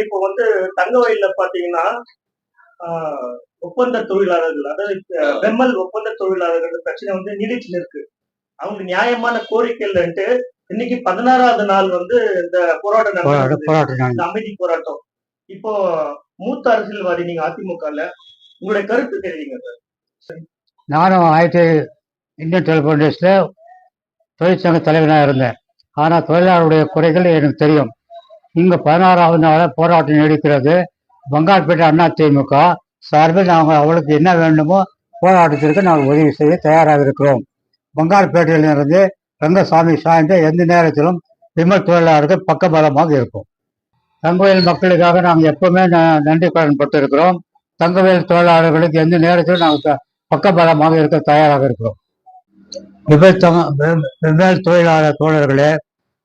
இப்போ வந்து தங்க வயல்ல பாத்தீங்கன்னா ஒப்பந்த தொழிலாளர்கள் அதாவது அஹ், வெம்மல் ஒப்பந்த தொழிலாளர்கள் பிரச்சனை வந்து நீடிச்சு இருக்கு. அவங்க நியாயமான கோரிக்கைகள்ன்ட்டு இன்னைக்கு பதினாறாவது நாள் வந்து இந்த போராட்டம் அமைதி போராட்டம். இப்போ மூத்த அரசியல்வாதி நீங்க அதிமுகல உங்களுடைய கருத்து தெரியுங்க சார். நானும் ஆயிரத்தி இந்தியன் டெலிஃபோன் டேஸில் தொழிற்சங்க தலைவனாக இருந்தேன். ஆனால் தொழிலாளருடைய குறைகள் எனக்கு தெரியும். இங்கே பதினாறாவது நாளாக போராட்டம் நீடிக்கிறது பங்கார்பேட்டை அண்ணா திமுக சார்பில் நாங்கள் அவளுக்கு என்ன வேண்டுமோ போராட்டத்திற்கு நாங்கள் உதவி செய்ய தயாராக இருக்கிறோம். பங்காளப்பேட்டையிலிருந்து ரங்கசாமி சாய்ந்த எந்த நேரத்திலும் விமல் தொழிலாளர்கள் பக்கபலமாக இருக்கும். தங்கவேல் மக்களுக்காக நாங்கள் எப்பவுமே ந- நன்றி கடன் பட்டிருக்கிறோம் தங்கவேல் தொழிலாளர்களுக்கு எந்த நேரத்திலும் நாங்கள் பக்கபலமாக இருக்க தயாராக இருக்கிறோம். விமல் தொழிலாளர் தோழர்களே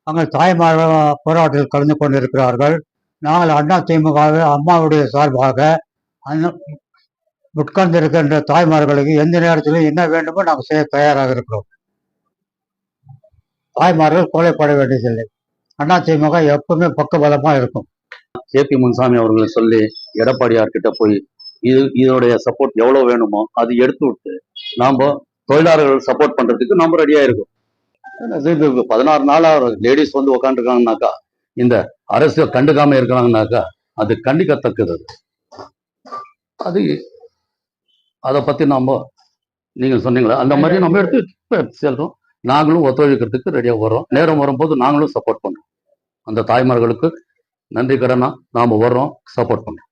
அங்கே தாய்மார போராட்டத்தில் கலந்து கொண்டிருக்கிறார்கள். நாங்கள் அண்ணா திமுகவில் அம்மாவுடைய சார்பாக அண்ணா உட்கார்ந்திருக்கின்ற தாய்மார்களுக்கு எந்த நேரத்திலும் என்ன வேண்டுமோ நாங்கள் செய்ய தயாராக இருக்கிறோம். தாய்மார்கள் கோலைப்பட வேண்டியதில்லை. அண்ணா திமுக எப்பவுமே பக்கபலமாக இருக்கும். கே பி முன்சாமி அவர்களை சொல்லி எடப்பாடியார் கிட்ட போய் இது இதோடைய சப்போர்ட் எவ்வளோ வேணுமோ அது எடுத்து விட்டு நாம் தொழிலாளர்கள் சப்போர்ட் பண்ணுறதுக்கு நம்ம ரெடியாக இருக்கோம். பதினாறு நாளா லேடிஸ் வந்து உக்காந்துருக்காங்கனாக்கா இந்த அரசு கண்டுக்காம இருக்கிறாங்கனாக்கா அது கண்டிக்கத்தக்கது. அது. அது அதை பத்தி நாம நீங்க சொன்னீங்களா? அந்த மாதிரி நம்ம எடுத்து செல்கிறோம் செல்றோம் நாங்களும் ஒத்துழைக்கிறதுக்கு ரெடியாக வர்றோம். நேரம் வரும்போது நாங்களும் சப்போர்ட் பண்றோம் அந்த தாய்மார்களுக்கு நன்றி கடனா நாம வர்றோம் சப்போர்ட் பண்றோம்